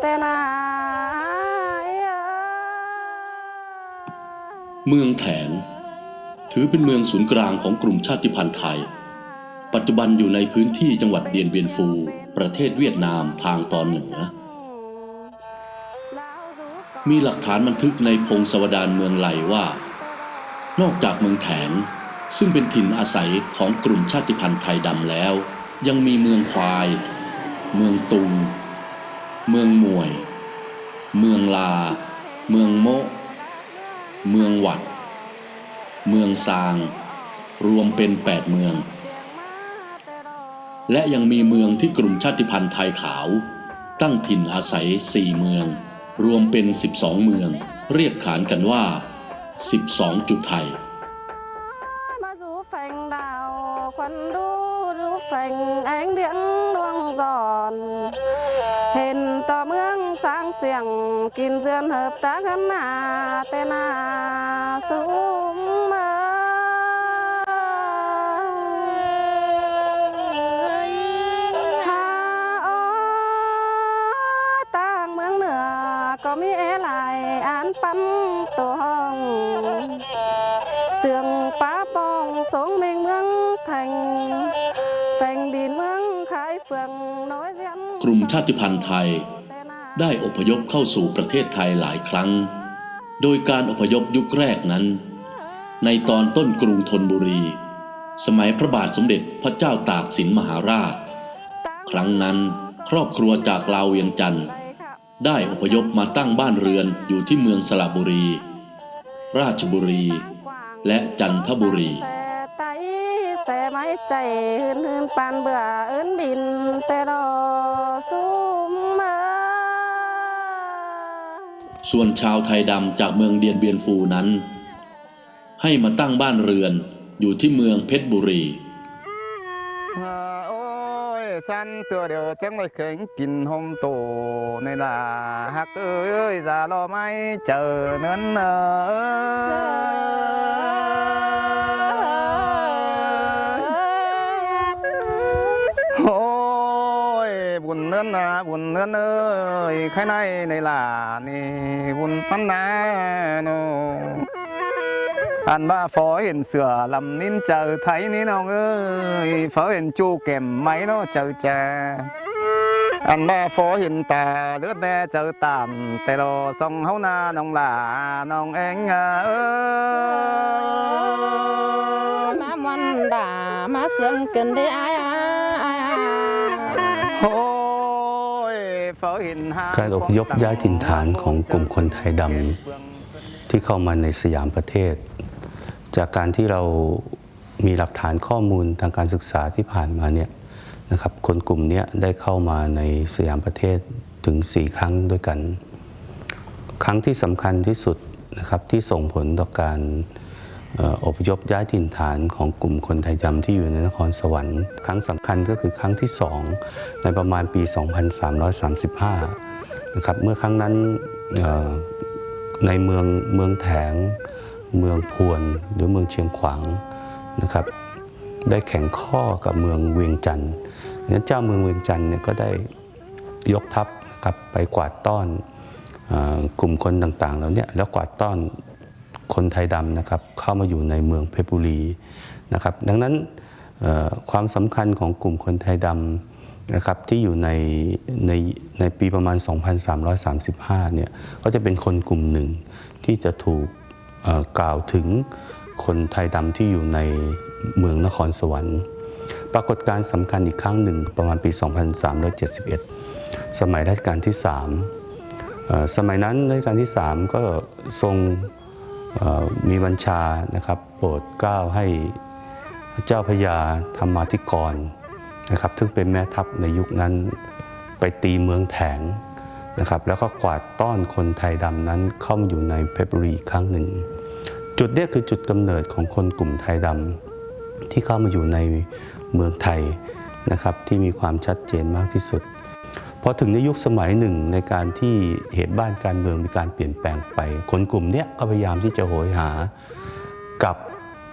แต่นาเมืองแถงถือเป็นเมืองศูนย์กลางของกลุ่มชาติพันธุ์ไทย ปัจจุบันอยู่ในพื้นที่จังหวัดเดียนเบียนฟู ประเทศเวียดนามทางตอนเหนือ มีหลักฐานบันทึกในพงศาวดารเมืองไหลว่า นอกจากเมืองแถงซึ่งเป็นถิ่นอาศัยของกลุ่มชาติพันธุ์ไทยดำแล้ว ยังมีเมืองควาย เมืองตุง เมืองมวย เมืองลา เมืองโมะ เมืองหวัด เมืองซาง รวมเป็นแปดเมือง และยังมีเมืองที่กลุ่มชาติพันธุ์ไทยขาว ตั้งถิ่นอาศัยสี่เมือง รวมเป็น12เมือง เรียกขานกันว่า12จุดไทยมาดูแฝงดาวควันดูดูแฝงแองเดียนดวงจอน เสียงกินเจือนเหิบตากันหนาแต่หนาสูงเมืองหาอ้อต่างเมืองเหนือก็มีเอหลายอ่านปั้นตัวห้องเสียงป้าปองสงเมงเมืองแทงแฝงดินเมืองขายเฟืองน้อยเสียนกลุ่มชาติพันธุ์ไทย ได้อพยพเข้าสู่ประเทศไทยหลายครั้ง โดยการอพยพยุคแรกนั้น ในตอนต้นกรุงธนบุรี สมัยพระบาทสมเด็จพระเจ้าตากสินมหาราช ครั้งนั้นครอบครัวจากลาวเวียงจันทร์ได้อพยพมาตั้งบ้านเรือนอยู่ที่เมืองสระบุรี ราชบุรี และจันทบุรีแสไม้ใจหืนหืนปานเบื่อเอินบิน แต่รอสูมเมือง ส่วนชาวไทยดำจากเมืองเดียนเบียนฟูนั้น ให้มาตั้งบ้านเรือนอยู่ที่เมืองเพชรบุรีสันตัวเดียวจังไม่เคยกินหอมโตในลาฮักเอ้ยจะรอไม่เจอเนินเอ้ ห็นตาเลือดแน่เจอตามแต่รอส่องเฮาหน้าน้องหลาน้องเอ็งเอ้ยมามันด่ามาเสียงเกินได้อ การอพยพย้ายถิ่นฐานของกลุ่มคนไทยดำที่เข้ามาในสยามประเทศ จากการที่เรามีหลักฐานข้อมูลทางการศึกษาที่ผ่านมาเนี่ยนะครับคนกลุ่มนี้ได้เข้ามาในสยามประเทศถึง 4 ครั้งด้วยกัน ครั้งที่สำคัญที่สุดนะครับที่ส่งผลต่อการ อพยพย้ายถิ่นฐานของกลุ่มคนไทยดำที่อยู่ในนครสวรรค์ ครั้งสำคัญก็คือครั้งที่ 2 ในประมาณปี 2335 นะครับ เมื่อครั้งนั้นในเมืองเมืองแถง เมืองพวนหรือเมืองเชียงขวางนะครับ ได้แข่งข้อกับเมืองเวียงจันทร์นั้นเจ้าเมืองเวียงจันทร์เนี่ยก็ได้ยกทัพนะครับไปกวาดต้อนอกลุ่มคนต่างๆแล้วเนี่ยแล้วกวาดต้อน คนไทยดำนะครับเข้ามาอยู่ในเมืองเพชรบุรีนะครับดังนั้นความสำคัญของกลุ่มคนไทยดำนะครับที่อยู่ในในในปีประมาณ 2335 เนี่ยก็จะเป็นคนกลุ่มหนึ่งที่จะถูกกล่าวถึงคนไทยดำที่อยู่ในเมืองนครสวรรค์ ปรากฏการณ์สำคัญอีกครั้งหนึ่งประมาณปี 2371 สมัยรัชกาลที่ 3 สมัยนั้นรัชกาลที่ 3 ก็ทรง มีบัญชานะครับโปรดเกล้าให้เจ้าพระยาธรรมาธิกรนะครับซึ่งเป็นแม่ทัพในยุคนั้นไปตีเมืองแถงนะครับแล้วก็กวาดต้อนคนไทยดำนั้นเข้ามาอยู่ในเพชรบุรีครั้งหนึ่ง จุดเนี้คือจุดกำเนิดของคนกลุ่มไทยดำที่เข้ามาอยู่ในเมืองไทยนะครับที่มีความชัดเจนมากที่สุด พอถึงในยุคสมัยหนึ่งในการที่เหตุบ้านการเมืองมีการเปลี่ยนแปลงไป คนกลุ่มเนี้ยก็พยายามที่จะโหยหากับ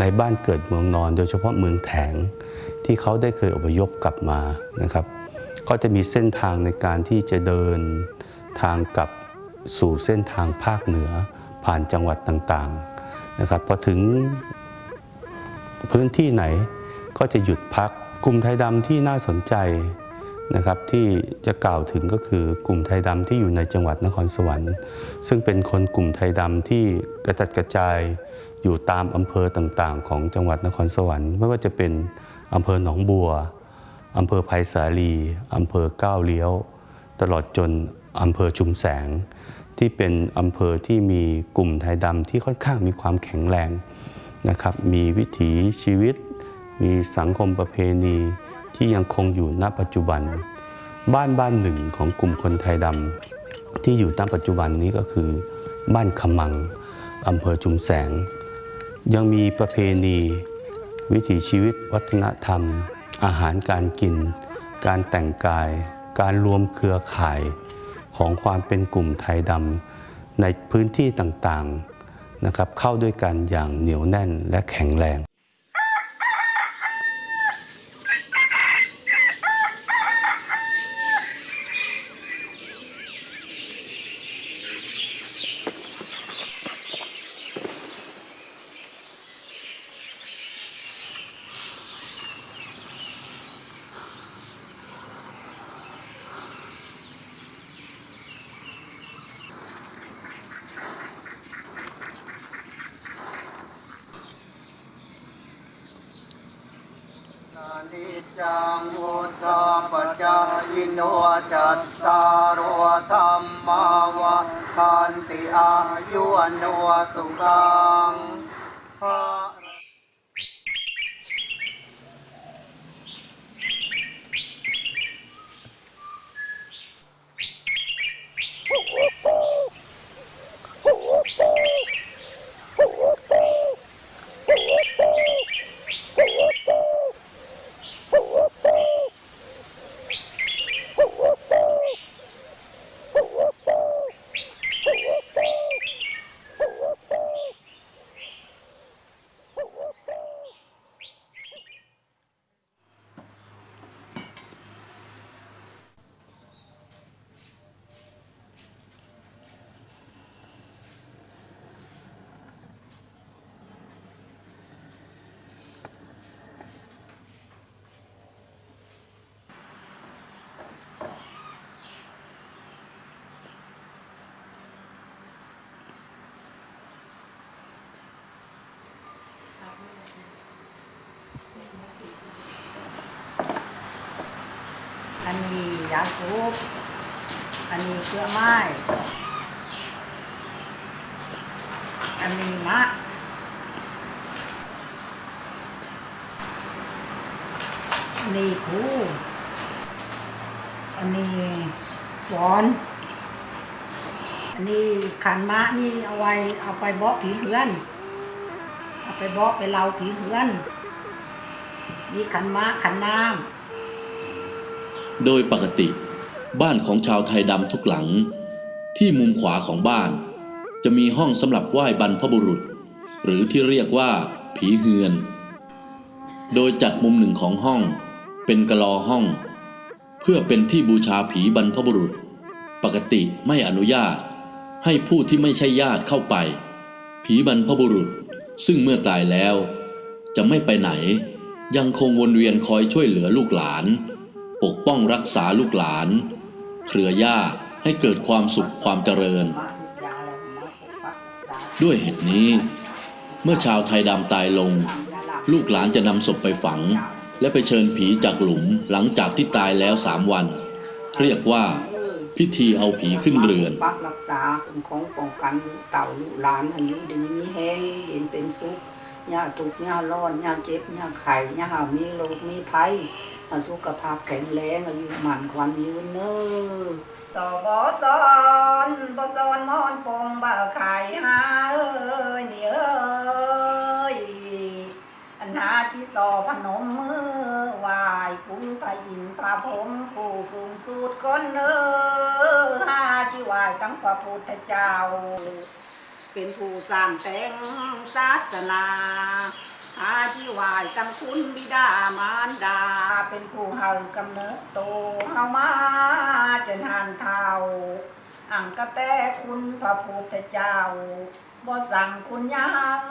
ในบ้านเกิดเมืองนอน โดยเฉพาะเมืองแถงที่เขาได้เคยอพยพกลับมานะครับ ก็จะมีเส้นทางในการที่จะเดินทางกลับสู่เส้นทางภาคเหนือผ่านจังหวัดต่างๆนะครับพอถึงพื้นที่ไหนก็จะหยุดพัก กลุ่มไทยดำที่น่าสนใจ นะครับที่จะกล่าวถึงก็คือกลุ่มไทยดำที่อยู่ในจังหวัดนครสวรรค์ ซึ่งเป็นคนกลุ่มไทยดำที่กระจัดกระจายอยู่ตามอำเภอต่างๆ ของจังหวัดนครสวรรค์ไม่ว่าจะเป็นอำเภอหนองบัวอำเภอไผ่สาลีอำเภอก้าวเลี้ยว ตลอดจนอำเภอชุมแสง ที่เป็นอำเภอที่มีกลุ่มไทยดำที่ค่อนข้างมีความแข็งแรงนะครับมีวิถีชีวิต มีสังคมประเพณี ที่ยังคงอยู่ณปัจจุบัน บ้านบ้านหนึ่งของกลุ่มคนไทยดำที่อยู่ณปัจจุบันนี้ก็คือบ้านขมังอำเภอชุมแสง ยังมีประเพณี วิถีชีวิตวัฒนธรรม อาหารการกิน การแต่งกาย การรวมเครือข่ายของความเป็นกลุ่มไทยดำในพื้นที่ต่างๆนะครับเข้าด้วยกันอย่างเหนียวแน่นและแข็งแรง นิจจังวุฒาปจายโนจัตตารวธรรมาวะคันติอายุอนุสุขัง อันนี้ยาสูบอันนี้เกลือไม้ อันนี้มะ อันนี้คูอันนี้จอน อันนี้ขันมะนี่เอาไว้เอาไปเบาะผีเหือน เอาไปเบาะไปเล่าผีเหือน นี่ขันมะขันน้ำโดยปกติ บ้านของชาวไทยดำทุกหลัง ที่มุมขวาของบ้าน จะมีห้องสำหรับไหว้บรรพบุรุษ หรือที่เรียกว่า ผีเฮือน โดยจัดมุมหนึ่งของห้อง เป็นกะลอห้อง เพื่อเป็นที่บูชาผีบรรพบุรุษ ปกติไม่อนุญาต ให้ผู้ที่ไม่ใช่ญาติเข้าไป ผีบรรพบุรุษซึ่งเมื่อตายแล้ว จะไม่ไปไหน ยังคงวนเวียนคอยช่วยเหลือลูกหลาน ปกป้องรักษาลูกหลาน เครือญาติให้เกิดความสุขความเจริญ ด้วยเหตุนี้ เมื่อชาวไทยดำตายลง ลูกหลานจะนำศพไปฝัง และไปเชิญผีจากหลุมหลังจากที่ตายแล้วสามวัน เรียกว่าพิธีเอาผีขึ้นเรือนปักรักษาคุ้มครองป้องกันเต่าลูกหลานอายุดีมีแห้งเห็นเป็นสุข ย่าทุกย่าร้อนย่าเจ็บย่าไข่ย่ามีโรคมีภัยสุขภาพแข็งแรงอายุหมันควันยืนเนอต่อบอสอนบอสอนมอนปงบ่าไข่หาเอ้ยนี่เอ้ยอันนาที่สอพนมมือไหวายคุณพระอินพระพรมผู้สูงสุดคนเนอหาที่ไหวายทั้งพระพุทธเจ้า เป็นผู้สร้างแต่งศาสนาหาที่วายตั้งคุณบิดามารดา เป็นผู้เฮากำเนิดโตเฮามาจนหันเท่าอังกะแต่คุณพระพุทธเจ้าบ่สั่งคุณยาง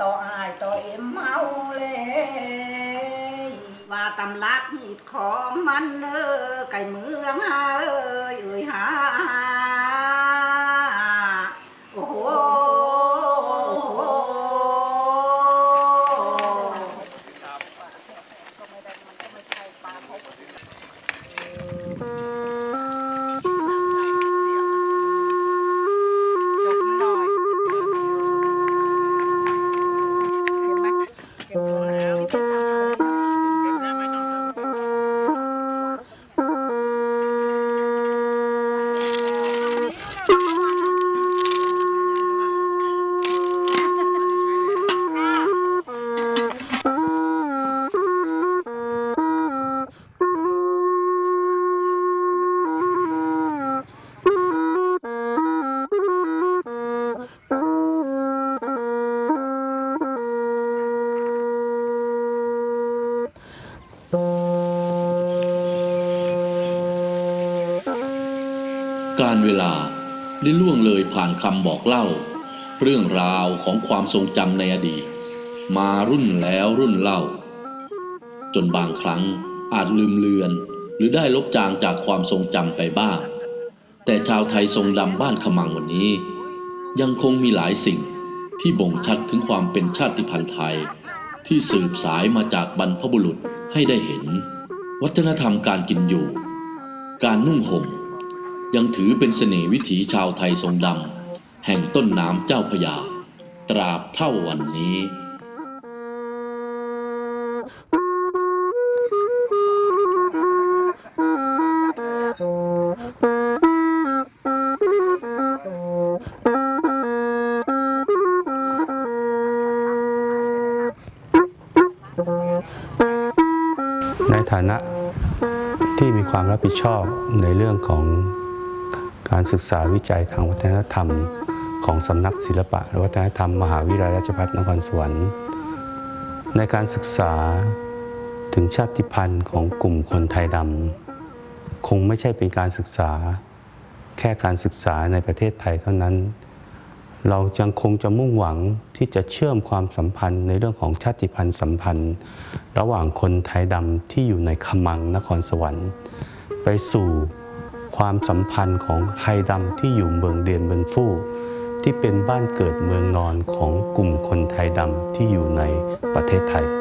ต่ออายต่อเอ็มเฮาเลยว่าตำลักหีดของมันเออไก่เมืองเอ้ยเอ้ยหา เวลาได้ล่วงเลยผ่านคำบอกเล่า เรื่องราวของความทรงจำในอดีต มารุ่นแล้วรุ่นเล่า จนบางครั้งอาจลืมเลือน หรือได้ลบจางจากความทรงจำไปบ้าง แต่ชาวไทยทรงดำบ้านขมังวันนี้ ยังคงมีหลายสิ่งที่บ่งชัดถึงความเป็นชาติพันธุ์ไทย ที่สืบสายมาจากบรรพบุรุษให้ได้เห็น วัฒนธรรมการกินอยู่ การนุ่งห่ม ยังถือเป็นเสน่ห์วิถีชาวไทยทรงดำแห่งต้นน้ำเจ้าพยา ตราบเท่าวันนี้ในฐานะที่มีความรับผิดชอบในเรื่องของ การศึกษาวิจัยทางวัฒนธรรม ของสำนักศิลปะและวัฒนธรรม มหาวิทยาลัยราชภัฏนครสวรรค์ ในการศึกษาถึงชาติพันธุ์ของกลุ่มคนไทยดำคงไม่ใช่เป็นการศึกษา แค่การศึกษาในประเทศไทยเท่านั้น เรายังคงจะมุ่งหวังที่จะเชื่อมความสัมพันธ์ในเรื่องของชาติพันธุ์สัมพันธ์ ระหว่างคนไทยดำที่อยู่ในขมังนครสวรรค์ ไปสู่ ความสัมพันธ์ของไทยดำที่อยู่เมืองเดียนเมืองฟู่ที่เป็นบ้านเกิดเมืองนอนของกลุ่มคนไทยดำที่อยู่ในประเทศไทย